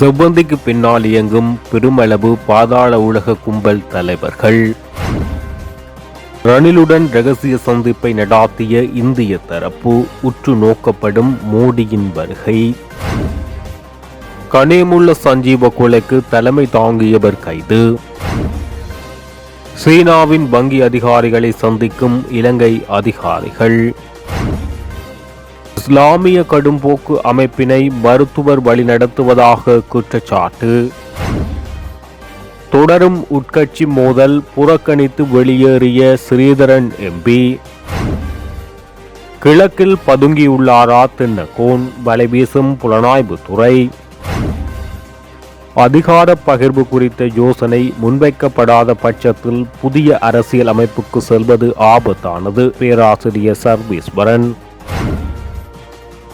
செவ்வந்திக்கு பின்னால் இயங்கும் பெருமளவு பாதாள உலக கும்பல் தலைவர்கள். ரணிலுடன் ரகசிய சந்திப்பை நடாத்திய இந்திய தரப்பு உற்று நோக்கப்படும் மோடியின் வருகை. கனேமுள்ள சஞ்சீவ கொலைக்கு தலைமை தாங்கியவர் கைது. சீனாவின் வங்கி அதிகாரிகளை சந்திக்கும் இலங்கை அதிகாரிகள். இஸ்லாமிய கடும்போக்கு அமைப்பினை மருத்துவர் வழிநடத்துவதாக குற்றச்சாட்டு. தொடரும் உட்கட்சி மோதல் புறக்கணித்து வெளியேறிய ஸ்ரீதரன் எம்பி கிழக்கில் பதுங்கியுள்ளாரா தின்னகோன்? வலைவீசும் புலனாய்வுத்துறை அதிகார பகிர்வு குறித்த யோசனை முன்வைக்கப்படாத பட்சத்தில் புதிய அரசியல் அமைப்புக்கு செல்வது ஆபத்தானது பேராசிரியர் சர்வீஸ்வரன்.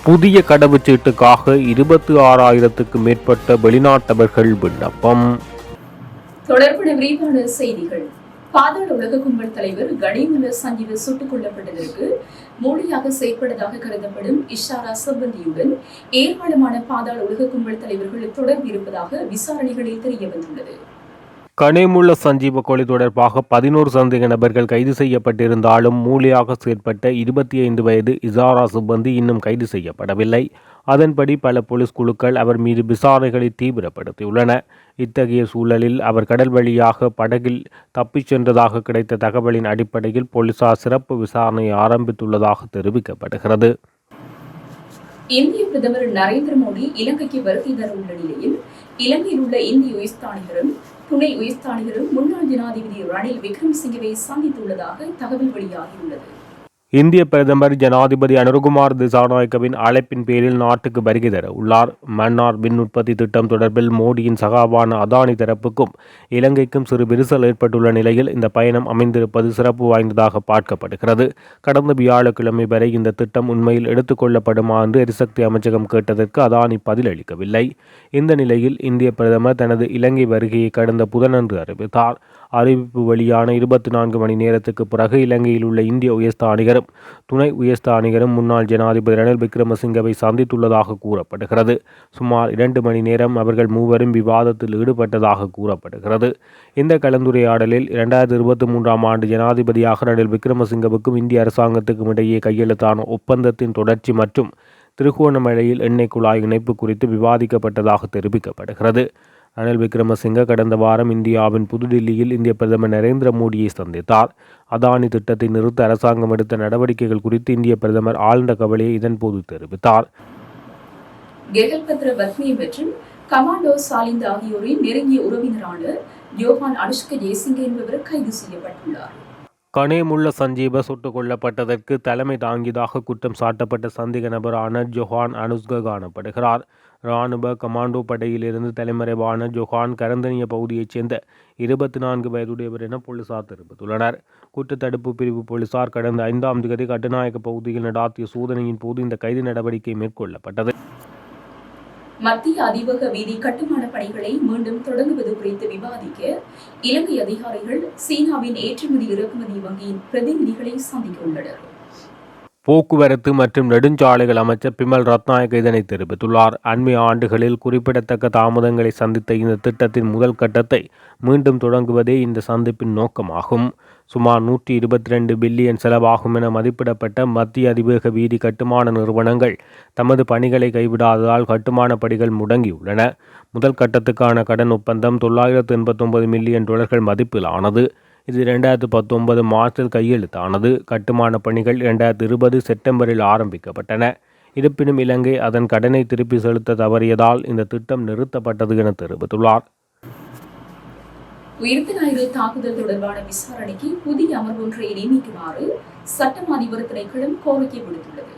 புதிய கடவுச்சீட்டுக்காக இருபத்தி ஆறாயிரத்துக்கு மேற்பட்ட வெளிநாட்டவர்கள் விண்ணப்பம். தொடர்புடைய விரிவான செய்திகள். பாதாள உலக கும்பல் தலைவர் கனிமுல சஞ்சீவ சுட்டுக் கொல்லப்பட்டதற்கு மூளையாக செயற்பட்டதாக கருதப்படும் இஷாரா சபந்தியுடன் ஏராளமான பாதாள உலக கும்பல் தலைவர்கள் தொடர்பு இருப்பதாக விசாரணைகளில் தெரிய வந்துள்ளது கனேமுள்ள சஞ்சீவ கொலை தொடர்பாக பதினோரு சந்தேக நபர்கள் கைது செய்யப்பட்டிருந்தாலும் மூலியாக செயற்பட்ட இருபத்தி ஐந்து வயது இசாரா சிப்பந்தி இன்னும் கைது செய்யப்படவில்லை. அதன்படி பல போலீஸ் குழுக்கள் அவர் மீது விசாரணைகளை தீவிரப்படுத்தியுள்ளன. இத்தகைய சூழலில் அவர் கடல் வழியாக படகில் தப்பிச் சென்றதாக கிடைத்த தகவலின் அடிப்படையில் போலீசார் சிறப்பு விசாரணையை ஆரம்பித்துள்ளதாக தெரிவிக்கப்படுகிறது. இந்திய பிரதமர் நரேந்திர மோடி இலங்கைக்கு வருகை தர உள்ள நிலையில் இலங்கையில் உள்ள இந்திய உயர்ஸ்தானிகரும் துணை உயர்ஸ்தானிகரும் முன்னாள் ஜனாதிபதி ரணில் விக்ரமசிங்கவை சந்தித்துள்ளதாக தகவல் வெளியாகியுள்ளது. இந்திய பிரதமர் ஜனாதிபதி அனுருகுமார் திசாநாயக்கவின் அழைப்பின் பேரில் நாட்டுக்கு வருகை தர உள்ளார். மன்னார் மின் உற்பத்தி திட்டம் தொடர்பில் மோடியின் சகாவான அதானி தரப்புக்கும் இலங்கைக்கும் சிறு விரிசல் ஏற்பட்டுள்ள நிலையில் இந்த பயணம் அமைந்திருப்பது சிறப்பு வாய்ந்ததாக பார்க்கப்படுகிறது. கடந்த வியாழக்கிழமை வரை இந்த திட்டம் உண்மையில் எடுத்துக்கொள்ளப்படுமா என்று எரிசக்தி அமைச்சகம் கேட்டதற்கு அதானி பதிலளிக்கவில்லை. இந்த நிலையில் இந்திய பிரதமர் தனது இலங்கை வருகையை கடந்த புதனன்று அறிவித்தார். அறிவிப்பு வெளியான இருபத்தி நான்கு மணி நேரத்துக்கு பிறகு இலங்கையில் உள்ள இந்திய உயர்ஸ்தானிகரும் துணை உயர்ஸ்தானிகரும் முன்னாள் ஜனாதிபதி ரணில் விக்ரமசிங்கவை சந்தித்துள்ளதாக கூறப்படுகிறது. சுமார் இரண்டு மணி நேரம் அவர்கள் மூவரும் விவாதத்தில் ஈடுபட்டதாக கூறப்படுகிறது. இந்த கலந்துரையாடலில் இரண்டாயிரத்தி இருபத்தி மூன்றாம் ஆண்டு ஜனாதிபதியாக ரணில் விக்ரமசிங்கவுக்கும் இந்திய அரசாங்கத்துக்கும் இடையே கையெழுத்தான ஒப்பந்தத்தின் தொடர்ச்சி மற்றும் திருகோணமலையில் எண்ணெய் குழாய் இணைப்பு குறித்து விவாதிக்கப்பட்டதாக தெரிவிக்கப்படுகிறது. ரணில் விக்ரமசிங்க கடந்த வாரம் இந்தியாவின் புதுடில்லியில் இந்திய பிரதமர் நரேந்திர மோடியை சந்தித்தார். அதானி திட்டத்தை நிறுத்த அரசாங்கம் எடுத்த நடவடிக்கைகள் குறித்து இந்திய பிரதமர் ஆழ்ந்த கவலையை இதன்போது தெரிவித்தார். மற்றும் கமாண்டோ சாலிந்த் ஆகியோரின் நெருங்கிய உறவினரான யோகான் அனுஷ்க ஜெய்சிங் என்பவர் கைது செய்யப்பட்டுள்ளார். கனேமுள்ள சஞ்சீப சுட்டுக் கொல்லப்பட்டதற்கு தலைமை தாங்கியதாக குற்றம் சாட்டப்பட்ட சந்தேக நபரான ஜொஹான் அனுஸ்க காணப்படுகிறார். இராணுவ கமாண்டோ படையிலிருந்து தலைமறைவான ஜொஹான் கரந்தனிய பகுதியைச் சேர்ந்த இருபத்தி நான்கு வயதுடையவர் என போலீசார் தெரிவித்துள்ளனர். குற்றத்தடுப்பு பிரிவு போலீசார் கடந்த ஐந்தாம் தேதி கட்டுநாயக்க பகுதியில் நடாத்திய சோதனையின் போது இந்த கைது நடவடிக்கை மேற்கொள்ளப்பட்டது. மத்திய அதிவேக வீதி கட்டுமான பணிகளை மீண்டும் தொடங்குவது குறித்து விவாதிக்க இலங்கை அதிகாரிகள் சீனாவின் ஏற்றுமதி இறக்குமதி வங்கியின் பிரதிநிதிகளை சந்திக்க உள்ளனர். போக்குவரத்து மற்றும் நெடுஞ்சாலைகள் அமைச்சர் பிமல் ரத்நாயக் இதனை தெரிவித்துள்ளார். அண்மைய ஆண்டுகளில் குறிப்பிடத்தக்க தாமதங்களை சந்தித்த இந்த திட்டத்தின் முதல் கட்டத்தை மீண்டும் தொடங்குவதே இந்த சந்திப்பின் நோக்கமாகும். சுமார் நூற்றி இருபத்தி ரெண்டு பில்லியன் செலவாகும் என மதிப்பிடப்பட்ட மத்திய அதிவேக வீதி கட்டுமான நிறுவனங்கள் தமது பணிகளை கைவிடாததால் கட்டுமான பணிகள் முடங்கியுள்ளன. முதல் கட்டத்துக்கான கடன் ஒப்பந்தம் தொள்ளாயிரத்து எண்பத்தொன்பது மில்லியன் டாலர்கள் மதிப்பிலானது. இது இரண்டாயிரத்து பத்தொன்பது மார்ச்சில் கையெழுத்தானது. கட்டுமான பணிகள் இரண்டாயிரத்து இருபது செப்டம்பரில் ஆரம்பிக்கப்பட்டன. இருப்பினும் இலங்கை அதன் கடனை திருப்பி செலுத்த தவறியதால் இந்த திட்டம் நிறுத்தப்பட்டது என தெரிவித்துள்ளார். உயிர்த்த நாய்கள் தாக்குதல் தொடர்பான விசாரணைக்கு புதிய அமர்வு ஒன்றை நியமிக்குமாறு சட்டம் அதிபர் திணைக்களம் கோரிக்கை விடுத்துள்ளது.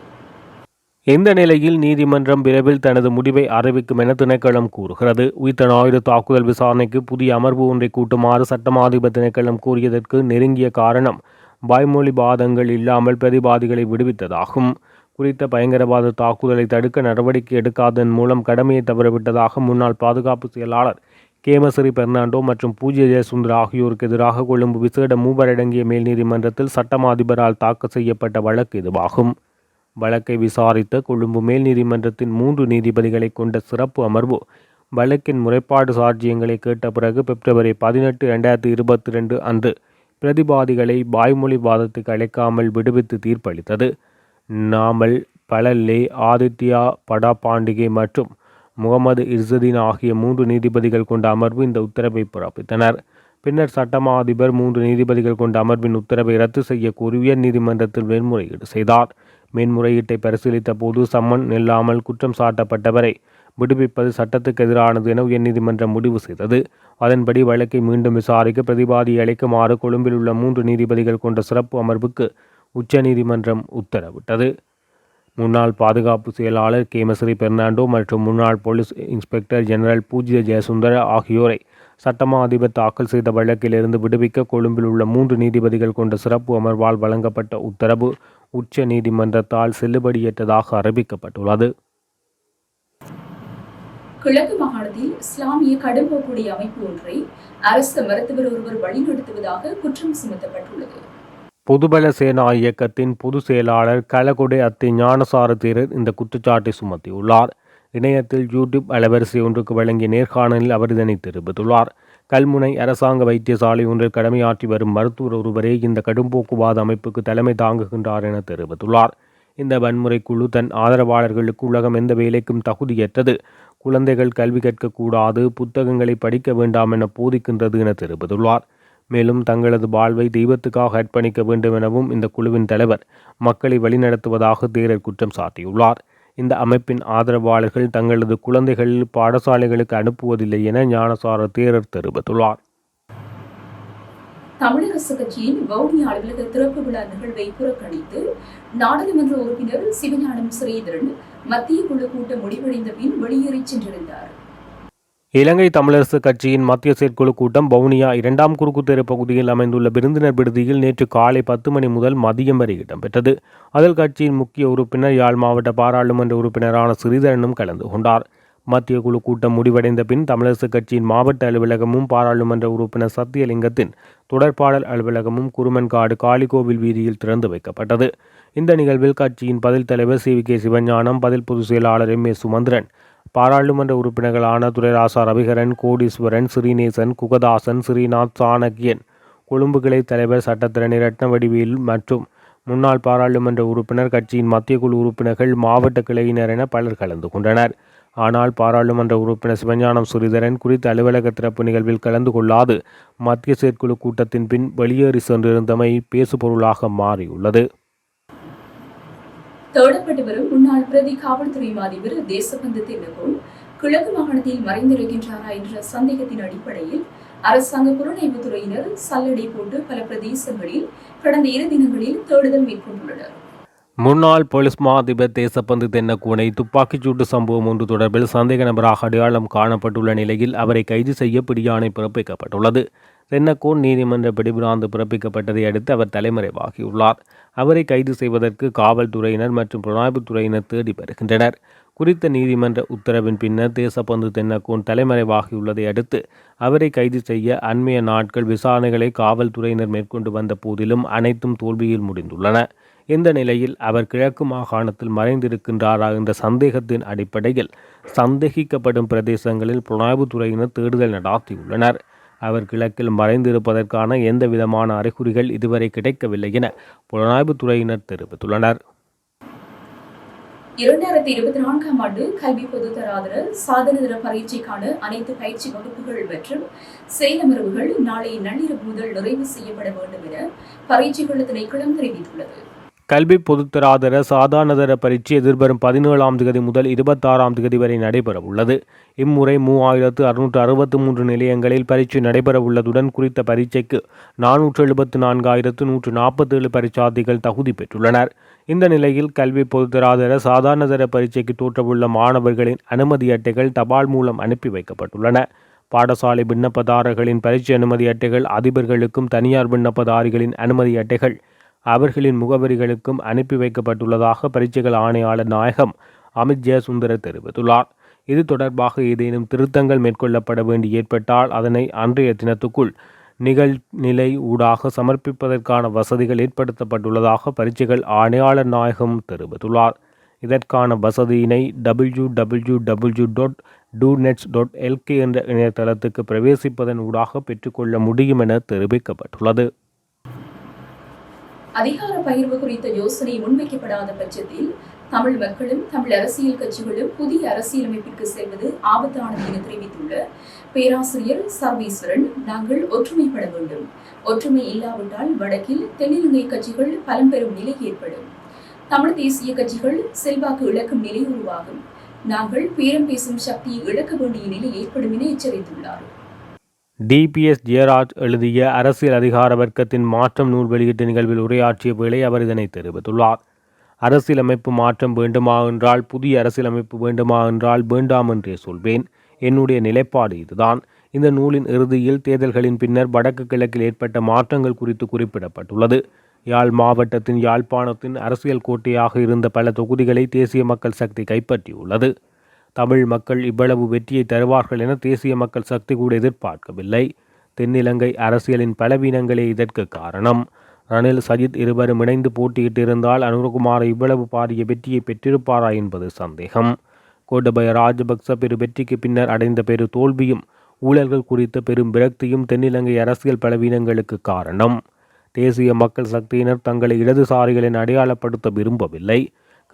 இந்த நிலையில் நீதிமன்றம் விரைவில் தனது முடிவை அறிவிக்கும் என திணைக்களம் கூறுகிறது. உயிர்த்த ஞாயிறு தாக்குதல் விசாரணைக்கு புதிய அமர்வு ஒன்றை கூட்டுமாறு சட்டமாதிபர் திணைக்களம் கூறியதற்கு நெருங்கிய காரணம் வாய்மொழி வாதங்கள் இல்லாமல் பிரதிவாதிகளை விடுவித்ததாகும். குறித்த பயங்கரவாத தாக்குதலை தடுக்க நடவடிக்கை எடுக்காததன் மூலம் கடமையை தவறவிட்டதாக முன்னாள் பாதுகாப்பு செயலாளர் கேமசரி பெர்னாண்டோ மற்றும் பூஜ்ய ஜெயசுந்தர் ஆகியோருக்கு எதிராக கொழும்பு விசேட மூவரடங்கிய மேல் நீதிமன்றத்தில் சட்டமா அதிபரால் தாக்கல் செய்யப்பட்ட வழக்கு இதுவாகும். வழக்கை விசாரித்த கொழும்பு மேல் நீதிமன்றத்தின் மூன்று நீதிபதிகளை கொண்ட சிறப்பு அமர்வு வழக்கின் முறைப்பாடு சாட்சியங்களை கேட்ட பிறகு பிப்ரவரி பதினெட்டு இரண்டாயிரத்தி இருபத்தி ரெண்டு அன்று பிரதிவாதிகளை வாய்மொழி வாதத்துக்கு அழைக்காமல் விடுவித்து தீர்ப்பளித்தது. நாமல் பழல்லே ஆதித்யா படாபாண்டிகே மற்றும் முகமது இர்சதீன் ஆகிய மூன்று நீதிபதிகள் கொண்ட அமர்வு இந்த உத்தரவை பிறப்பித்தனர். பின்னர் சட்டமா அதிபர் மூன்று நீதிபதிகள் கொண்ட அமர்வின் உத்தரவை ரத்து செய்ய கோரி உயர் நீதிமன்றத்தில் மேன்முறையீடு செய்தார். மேன்முறையீட்டை பரிசீலித்த போது சம்மன் இல்லாமல் குற்றம் சாட்டப்பட்டவரை விடுவிப்பது சட்டத்துக்கு எதிரானது என உயர்நீதிமன்றம் முடிவு செய்தது. அதன்படி வழக்கை மீண்டும் விசாரிக்க பிரதிவாதியை அழைக்குமாறு கொழும்பில் உள்ள மூன்று நீதிபதிகள் கொண்ட சிறப்பு அமர்வுக்கு உச்சநீதிமன்றம் உத்தரவிட்டது. முன்னாள் பாதுகாப்பு செயலாளர் கேமஸ்ரீ பெர்னாண்டோ மற்றும் முன்னாள் police inspector general Pujith Jayasundara ஆகியோரை சட்டமா அதிபர் தாக்கல் செய்த வழக்கிலிருந்து விடுவிக்க கொழும்பில் உள்ள மூன்று நீதிபதிகள் கொண்ட சிறப்பு அமர்வால் வழங்கப்பட்ட உத்தரவு உச்ச நீதிமன்றத்தால் செல்லுபடியற்றதாக அறிவிக்கப்பட்டுள்ளது. கிழக்கு மாகாணத்தில் இஸ்லாமிய கடும்போக்குடைய அமைப்பு ஒன்றை அரசு மருத்துவர் ஒருவர் வழிநடத்துவதாக குற்றம் சுமத்தப்பட்டுள்ளது. பொதுபல சேனா இயக்கத்தின் பொதுச் செயலாளர் கலகுடை அத்தி ஞானசார தீரர் இந்த குற்றச்சாட்டை சுமத்தியுள்ளார். இணையத்தில் யூடியூப் அலைவரிசை ஒன்றுக்கு வழங்கிய நேர்காணலில் அவர் இதனை தெரிவித்துள்ளார். கல்முனை அரசாங்க வைத்தியசாலை ஒன்றில் கடமையாற்றி வரும் மருத்துவர் ஒருவரே இந்த கடும்போக்குவாத அமைப்புக்கு தலைமை தாங்குகின்றார் என தெரிவித்துள்ளார். இந்த வன்முறை குழு தன் ஆதரவாளர்களுக்கு உலகம் எந்த வேலைக்கும் தகுதியற்றது. குழந்தைகள் கல்வி கற்கக்கூடாது புத்தகங்களை படிக்க வேண்டாம் என போதிக்கின்றது என தெரிவித்துள்ளார். மேலும் தங்களது வாழ்வை தெய்வத்துக்காக அர்ப்பணிக்க வேண்டும் எனவும் இந்த குழுவின் தலைவர் மக்களை வழிநடத்துவதாக தேரர் குற்றம் சாட்டியுள்ளார். இந்த அமைப்பின் ஆதரவாளர்கள் தங்களது குழந்தைகள் பாடசாலைகளுக்கு அனுப்புவதில்லை என ஞானசார தேரர் தெரிவித்துள்ளார். தமிழரசு கட்சியின் வவுனியா அலுவலக திறப்பு விழா நிகழ்வை புறக்கணித்து நாடாளுமன்ற உறுப்பினர் சிவஞானம் ஸ்ரீதரன் மத்திய குழு கூட்டம் முடிவடைந்த பின் வெளியேறி சென்றிருந்தார். இலங்கை தமிழரசு கட்சியின் மத்திய செயற்குழு கூட்டம் வவுனியா இரண்டாம் குறுக்குத்தெரு பகுதியில் அமைந்துள்ள விருந்தினர் விடுதியில் நேற்று காலை பத்து மணி முதல் மதியம் வரை இடம்பெற்றது. அதில் கட்சியின் முக்கிய உறுப்பினர் யாழ் மாவட்ட பாராளுமன்ற உறுப்பினரான சிறிதரனும் கலந்து கொண்டார். மத்திய குழு கூட்டம் முடிவடைந்த பின் தமிழரசு கட்சியின் மாவட்ட அலுவலகமும் பாராளுமன்ற உறுப்பினர் சத்தியலிங்கத்தின் தொடர்பாடல் அலுவலகமும் குருமன்காடு காளிகோவில் வீதியில் திறந்து வைக்கப்பட்டது. இந்த நிகழ்வில் கட்சியின் பதில் தலைவர் சி வி கே சிவஞானம் பதில் பொதுச் செயலாளர் எம் ஏ சுமந்திரன் பாராளுமன்ற உறுப்பினர்களான துரைராசா ரவிகரன் கோடீஸ்வரன் ஸ்ரீநேசன் குகதாசன் ஸ்ரீநாத் சாணக்கியன் கொழும்பு கிளை தலைவர் சட்டத்திரணி ரத்னவடிவேல் மற்றும் முன்னாள் பாராளுமன்ற உறுப்பினர் கட்சியின் மத்திய குழு உறுப்பினர்கள் மாவட்ட கிளையினர் என பலர் கலந்து கொண்டனர். ஆனால் பாராளுமன்ற உறுப்பினர் சிவஞானம் சுரிதரன் குறித்த அலுவலக திறப்பு நிகழ்வில் கலந்து கொள்ளாது. மத்திய செயற்குழு கூட்டத்தின் பின் வெளியேறி சென்றிருந்தமை பேசுபொருளாக மாறியுள்ளது. தேடப்பட்டு வரும் முன்னாள் பிரதி காவல்துறை அதிபர் தேசபந்து தென்னகோன் கிழக்கு மாகாணத்தில் மறைந்திருக்கின்றாரா என்ற சந்தேகத்தின் அடிப்படையில் அரசாங்க புலனாய்வு துறையினர் சல்லடை போட்டு பல பிரதேசங்களில் கடந்த இரு தினங்களில் தேடுதல் மேற்கொண்டுள்ளனர். முன்னாள் போலீஸ் மா அதிபர் தேசப்பந்து தென்னக்கூனை துப்பாக்கிச்சூட்டு சம்பவம் ஒன்று தொடர்பில் சந்தேக நபராக அடையாளம் காணப்பட்டுள்ள நிலையில் அவரை கைது செய்ய பிடியாணை பிறப்பிக்கப்பட்டுள்ளது. தென்னக்கோன் நீதிமன்ற பிடிபிராந்து பிறப்பிக்கப்பட்டதை அடுத்து அவர் தலைமறைவாகியுள்ளார். அவரை கைது செய்வதற்கு காவல்துறையினர் மற்றும் புலனாய்வுத் துறையினர் தேடி வருகின்றனர். குறித்த நீதிமன்ற உத்தரவின் பின்னர் தேசப்பந்து தென்னக்கோன் தலைமறைவாகியுள்ளதை அடுத்து அவரை கைது செய்ய அண்மைய நாட்கள் விசாரணைகளை காவல்துறையினர் மேற்கொண்டு வந்த போதிலும் அனைத்தும் தோல்வியில் முடிந்துள்ளன. இந்த நிலையில் அவர் கிழக்கு மாகாணத்தில் மறைந்திருக்கின்றாரா என்ற சந்தேகத்தின் அடிப்படையில் சந்தேகிக்கப்படும் பிரதேசங்களில் புலனாய்வுத் துறையினர் தேடுதல் நடாத்தியுள்ளனர். அவர் கிழக்கில் மறைந்திருப்பதற்கான எந்த விதமான அறிகுறிகள் இதுவரை கிடைக்கவில்லை என புலனாய்வுத் துறையினர் தெரிவித்துள்ளனர். இரண்டாயிரத்தி இருபத்தி நான்காம் ஆண்டு கல்வி பொதுத்தராதர சாதன தின பரீட்சைக்கான அனைத்து பயிற்சி வகுப்புகள் மற்றும் செயலமர்வுகள் நாளை நள்ளிரவு முதல் நிறைவு செய்யப்பட வேண்டும் என பரீட்சைகள் திணைக்களம் தெரிவித்துள்ளது. கல்வி பொதுத்தராதர சாதாரணதர பரீட்சை எதிர்வரும் பதினேழாம் தேதி முதல் இருபத்தாறாம் தேதி வரை நடைபெற உள்ளது இம்முறை மூவாயிரத்து அறுநூற்று அறுபத்து மூன்று நிலையங்களில் பரீட்சை நடைபெற உள்ளதுடன் குறித்த பரீட்சைக்கு நானூற்று எழுபத்து நான்காயிரத்து நூற்று நாற்பத்தேழு பரீட்சார்த்திகள் தகுதி பெற்றுள்ளனர். இந்த நிலையில் கல்வி பொதுத்தராதர சாதாரணதர பரீட்சைக்கு தோற்றவுள்ள மாணவர்களின் அனுமதி அட்டைகள் தபால் மூலம் அனுப்பி வைக்கப்பட்டுள்ளன. பாடசாலை விண்ணப்பதாரர்களின் பரீட்சை அனுமதி அட்டைகள் அதிபர்களுக்கும் தனியார் விண்ணப்பதாரிகளின் அனுமதி அட்டைகள் அவர்களின் முகவரிகளுக்கும் அனுப்பி வைக்கப்பட்டுள்ளதாக பரீட்சைகள் ஆணையாளர் நாயகம் அமித் ஜெயசுந்தர தெரிவித்துள்ளார். இது தொடர்பாக ஏதேனும் திருத்தங்கள் மேற்கொள்ளப்பட வேண்டி ஏற்பட்டால் அதனை அன்றைய தினத்துக்குள் நிகழ்நிலை ஊடாக சமர்ப்பிப்பதற்கான வசதிகள் ஏற்படுத்தப்பட்டுள்ளதாக பரீட்சைகள் ஆணையாளர் நாயகம் தெரிவித்துள்ளார். இதற்கான வசதியினை டபிள்யூ டபிள்யூ டபிள்யூ டாட் டூநெட்ஸ் டாட் எல்கே என்ற இணையதளத்துக்கு பிரவேசிப்பதன் ஊடாக பெற்றுக்கொள்ள முடியும் என தெரிவிக்கப்பட்டுள்ளது. அதிகார பகிர்வு குறித்த யோசனை முன்வைக்கப்படாத பட்சத்தில் தமிழ் மக்களும் தமிழ் அரசியல் கட்சிகளும் புதிய அரசியலமைப்பிற்கு செல்வது ஆபத்தானது என தெரிவித்துள்ள பேராசிரியர் சர்வேஸ்வரன் நாங்கள் ஒற்றுமைப்பட வேண்டும். ஒற்றுமை இல்லாவிட்டால் வடக்கில் தென்னிலங்கை கட்சிகள் பலம் பெறும் நிலை ஏற்படும். தமிழ் தேசிய கட்சிகள் செல்வாக்கு இழக்கும் நிலை உருவாகும். நாங்கள் பேரம் பேசும் சக்தியை இழக்க வேண்டிய நிலை ஏற்படும் என எச்சரித்துள்ளார். டிபிஎஸ் ஜெயராஜ் எழுதிய அரசியல் அதிகார வர்க்கத்தின் மாற்றம் நூல் வெளியீட்டு நிகழ்வில் உரையாற்றிய வேளை அவர் இதனை தெரிவித்துள்ளார். அரசியலமைப்பு மாற்றம் வேண்டுமா என்றால் புதிய அரசியலமைப்பு வேண்டுமா என்றால் வேண்டாம் என்றே சொல்வேன். என்னுடைய நிலைப்பாடு இதுதான். இந்த நூலின் இறுதியில் தேர்தல்களின் பின்னர் வடக்கு கிழக்கில் ஏற்பட்ட மாற்றங்கள் குறித்து குறிப்பிடப்பட்டுள்ளது. யாழ் மாவட்டத்தின் யாழ்ப்பாணத்தின் அரசியல் கோட்டையாக இருந்த பல தொகுதிகளை தேசிய மக்கள் சக்தி கைப்பற்றியுள்ளது. தமிழ் மக்கள் இவ்வளவு வெற்றியை தருவார்கள் என தேசிய மக்கள் சக்தி கூட எதிர்பார்க்கவில்லை. தென்னிலங்கை அரசியலின் பலவீனங்களே இதற்கு காரணம். ரணில் சஜித் இருவரும் இணைந்து போட்டியிட்டிருந்தால் அனுரகுமார் இவ்வளவு பாரிய வெற்றியை பெற்றிருப்பாரா என்பது சந்தேகம். கோட்டபய ராஜபக்ச பெரு வெற்றிக்கு பின்னர் அடைந்த பெரு தோல்வியும் ஊழல்கள் குறித்த பெரும் விரக்தியும் தென்னிலங்கை அரசியல் பலவீனங்களுக்கு காரணம். தேசிய மக்கள் சக்தியினர் தங்களை இடதுசாரிகளின் அடையாளப்படுத்த விரும்பவில்லை.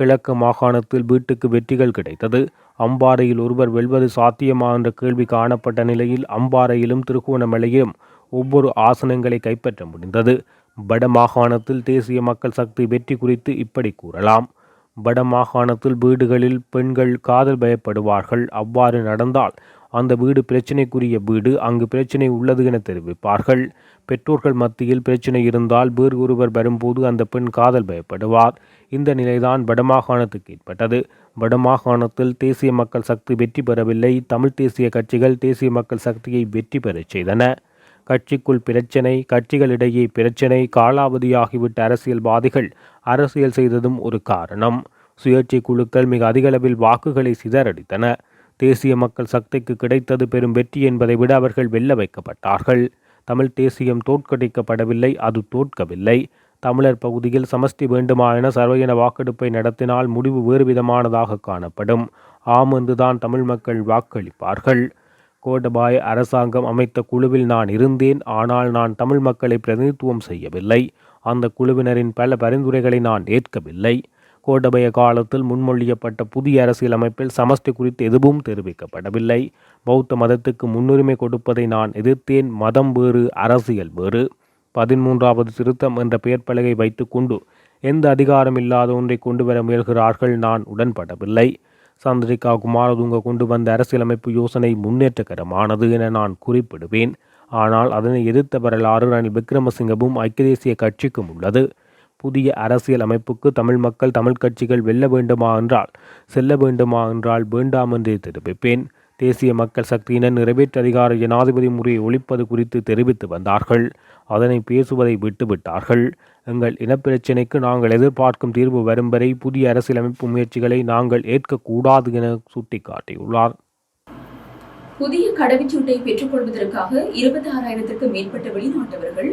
கிழக்கு மாகாணத்தில் வீட்டுக்கு வெற்றிகள் கிடைத்தது. அம்பாறையில் ஒருவர் வெல்வது சாத்தியமா என்ற கேள்வி காணப்பட்ட நிலையில் அம்பாறையிலும் திருகோணமலையிலும் ஒவ்வொரு ஆசனங்களை கைப்பற்ற முடிந்தது. வட மாகாணத்தில் தேசிய மக்கள் சக்தி வெற்றி குறித்து இப்படி கூறலாம். வட மாகாணத்தில் வீடுகளில் பெண்கள் காதல் பயப்படுவார்கள். அவ்வாறு நடந்தால் அந்த வீடு பிரச்சினைக்குரிய வீடு அங்கு பிரச்சினை உள்ளது என தெரிவிப்பார்கள். பெற்றோர்கள் மத்தியில் பிரச்சினை இருந்தால் வேறு ஒருவர் வரும்போது அந்த பெண் காதல் பயப்படுவார். இந்த நிலைதான் வடமாகாணத்துக்கு ஏற்பட்டது. வடமாகாணத்தில் தேசிய மக்கள் சக்தி வெற்றி பெறவில்லை. தமிழ் தேசிய கட்சிகள் தேசிய மக்கள் சக்தியை வெற்றி பெறச் செய்தன. கட்சிக்குள் பிரச்சினை கட்சிகளிடையே பிரச்சினை காலாவதியாகிவிட்ட அரசியல்வாதிகள் அரசியல் செய்ததும் ஒரு காரணம். சுயேட்சை குழுக்கள் மிக அதிகளவில் வாக்குகளை சிதறடித்தன. தேசிய மக்கள் சக்திக்கு கிடைத்தது பெரும் வெற்றி என்பதை விட அவர்கள் வெல்ல வைக்கப்பட்டார்கள். தமிழ் தேசியம் தோற்கடிக்கப்படவில்லை அது தோற்கவில்லை. தமிழர் பகுதியில் சமஷ்டி வேண்டுமா என சர்வஜன வாக்கெடுப்பை நடத்தினால் முடிவு வேறுவிதமானதாக காணப்படும். ஆம் என்றுதான் தமிழ் மக்கள் வாக்களிப்பார்கள். கோட்டபாய அரசாங்கம் அமைத்த குழுவில் நான் இருந்தேன் ஆனால் நான் தமிழ் மக்களை பிரதிநிதித்துவம் செய்யவில்லை. அந்த குழுவினரின் பல பரிந்துரைகளை நான் ஏற்கவில்லை. கோட்டபய காலத்தில் முன்மொழியப்பட்ட புதிய அரசியலமைப்பில் சமஷ்டி குறித்து எதுவும் தெரிவிக்கப்படவில்லை. பௌத்த மதத்துக்கு முன்னுரிமை கொடுப்பதை நான் எதிர்த்தேன். மதம் வேறு அரசியல் வேறு. பதிமூன்றாவது திருத்தம் என்ற பெயர் பலகை வைத்துக்கொண்டு எந்த அதிகாரம் இல்லாத ஒன்றை கொண்டு வர முயல்கிறார்கள் நான் உடன்படவில்லை. சந்திரிகா குமாரதுங்க கொண்டு வந்த அரசியலமைப்பு யோசனை முன்னேற்றகரமானது என நான் குறிப்பிடுவேன். ஆனால் அதனை எதிர்த்த வரலாறு ரணில் விக்ரமசிங்கவும் ஐக்கிய தேசிய கட்சிக்கும் உள்ளது. புதிய அரசியல் அமைப்புக்கு தமிழ் மக்கள் தமிழ் கட்சிகள் வெல்ல வேண்டுமா என்றால் செல்ல வேண்டுமா என்றால் வேண்டாம் என்றே தெரிவிப்பேன். தேசிய மக்கள் சக்தியினர் நிறைவேற்று அதிகார ஜனாதிபதி முறையை ஒழிப்பது குறித்து தெரிவித்து வந்தார்கள். அதனை பேசுவதை விட்டுவிட்டார்கள் எங்கள் இனப்பிரச்சினைக்கு நாங்கள் எதிர்பார்க்கும் தீர்வு வரும் வரை புதிய அரசியலமைப்பு முயற்சிகளை நாங்கள் ஏற்கக்கூடாது என சுட்டிக்காட்டியுள்ளார். புதிய கடவுச்சீட்டை பெற்றுக்கொள்வதற்காக இருபத்தி ஆறாயிரத்திற்கும் மேற்பட்ட வெளிநாட்டவர்கள்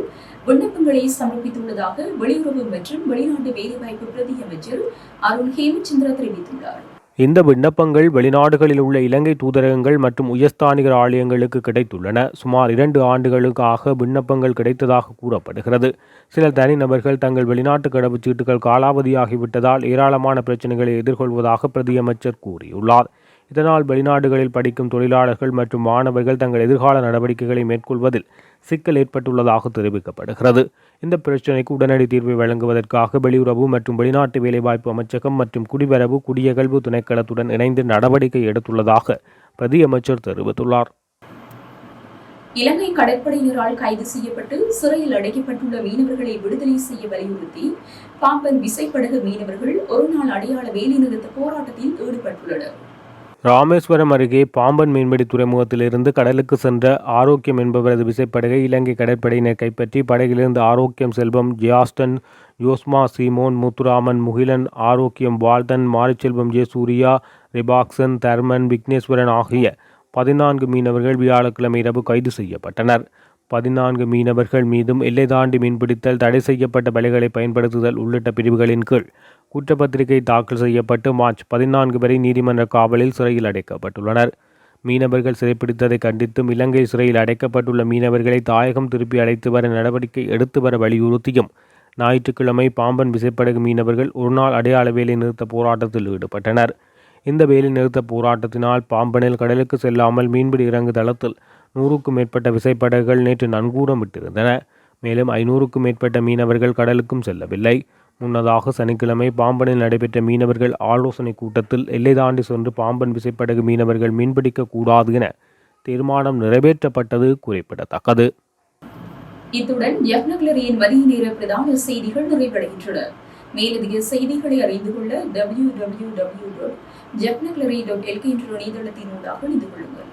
விண்ணப்பங்களை சமர்ப்பித்துள்ளதாக வெளியுறவு மற்றும் வெளிநாட்டு வேலைவாய்ப்பு பிரதி அமைச்சர் அருண் ஹேமச்சந்திரா தெரிவித்துள்ளார். இந்த விண்ணப்பங்கள் வெளிநாடுகளில் உள்ள இலங்கை தூதரகங்கள் மற்றும் உயர்ஸ்தானிகர் ஆலயங்களுக்கு கிடைத்துள்ளன. சுமார் இரண்டு ஆண்டுகளுக்காக விண்ணப்பங்கள் கிடைத்ததாக கூறப்படுகிறது. சில தனிநபர்கள் தங்கள் வெளிநாட்டு கடவுச்சீட்டுகள் காலாவதியாகிவிட்டதால் ஏராளமான பிரச்சனைகளை எதிர்கொள்வதாக பிரதியமைச்சர் கூறியுள்ளார். இதனால் வெளிநாடுகளில் படிக்கும் தொழிலாளர்கள் மற்றும் மாணவர்கள் தங்கள் எதிர்கால நடவடிக்கைகளை மேற்கொள்வதில் சிக்கல் ஏற்பட்டுள்ளதாக தெரிவிக்கப்படுகிறது. இந்த பிரச்சினைக்கு உடனடி தீர்வை வழங்குவதற்காக வெளியுறவு மற்றும் வெளிநாட்டு வேலைவாய்ப்பு அமைச்சகம் மற்றும் குடிவரவு குடியகழ்வு திணைக்களத்துடன் இணைந்து நடவடிக்கை எடுத்துள்ளதாக பிரதியமைச்சர் தெரிவித்துள்ளார். இலங்கை கடற்படையினரால் கைது செய்யப்பட்டு சிறையில் அடைக்கப்பட்டுள்ள மீனவர்களை விடுதலை செய்ய வலியுறுத்தி பாம்பன் விசைப்படகு மீனவர்கள் ஒருநாள் அடையாள வேலைநிறுத்த போராட்டத்தில் ஈடுபட்டுள்ளனர். ராமேஸ்வரம் அருகே பாம்பன் மீன்பிடி துறைமுகத்திலிருந்து கடலுக்கு சென்ற ஆரோக்கியம் என்பவரது விசைப்படகை இலங்கை கடற்படையினர் கைப்பற்றி படகிலிருந்து ஆரோக்கியம் செல்வம் ஜியாஸ்டன் யோஸ்மா சீமோன் முத்துராமன் முகிலன் ஆரோக்கியம் வாழ்தன் மாரிச்செல்வம் ஜே சூர்யா ரிபாக்சன் தர்மன் விக்னேஸ்வரன் ஆகிய பதினான்கு மீனவர்கள் வியாழக்கிழமை இரவு கைது செய்யப்பட்டனர். பதினான்கு மீனவர்கள் மீதும் எல்லை தாண்டி மீன்பிடித்தல் தடை செய்யப்பட்ட வலைகளை பயன்படுத்துதல் உள்ளிட்ட பிரிவுகளின் கீழ் குற்றப்பத்திரிகை தாக்கல் செய்யப்பட்டு மார்ச் பதினான்கு வரை நீதிமன்ற காவலில் சிறையில் அடைக்கப்பட்டுள்ளனர். மீனவர்கள் சிறைப்பிடித்ததை கண்டித்தும் இலங்கை சிறையில் அடைக்கப்பட்டுள்ள மீனவர்களை தாயகம் திருப்பி அழைத்து வர நடவடிக்கை எடுத்து வர வலியுறுத்தியும் ஞாயிற்றுக்கிழமை பாம்பன் விசைப்படகு மீனவர்கள் ஒருநாள் அடையாள வேலை நிறுத்த போராட்டத்தில் ஈடுபட்டனர். இந்த வேலை நிறுத்த போராட்டத்தினால் பாம்பனில் கடலுக்கு செல்லாமல் மீன்பிடி இறங்கு தளத்தில் நூறுக்கும் மேற்பட்ட விசைப்படகுகள் நேற்று நன்கூரம் விட்டிருந்தன மேலும் ஐநூறுக்கும் மேற்பட்ட மீனவர்கள் கடலுக்கும் செல்லவில்லை. முன்னதாக சனிக்கிழமை பாம்பனில் நடைபெற்ற மீனவர்கள் ஆலோசனைக் கூட்டத்தில் எல்லை தாண்டி சென்று பாம்பன் விசைப்படகு மீனவர்கள் மீன்பிடிக்க கூடாது என தீர்மானம் நிறைவேற்றப்பட்டது குறிப்பிடத்தக்கது. இத்துடன் யக்னகிளரியின் மதிய நேர பிரதான செய்திகள் நிறைவடைகின்றன. மேலதிக செய்திகளை அறிந்து கொள்ள டபிள்யூ டபிள்யூ டபிள்யூ டாட் ஜப்னகிளரி டாட் எல்கே என்ற இணையதளத்தினூடாக இணைந்து கொள்ளுங்கள்.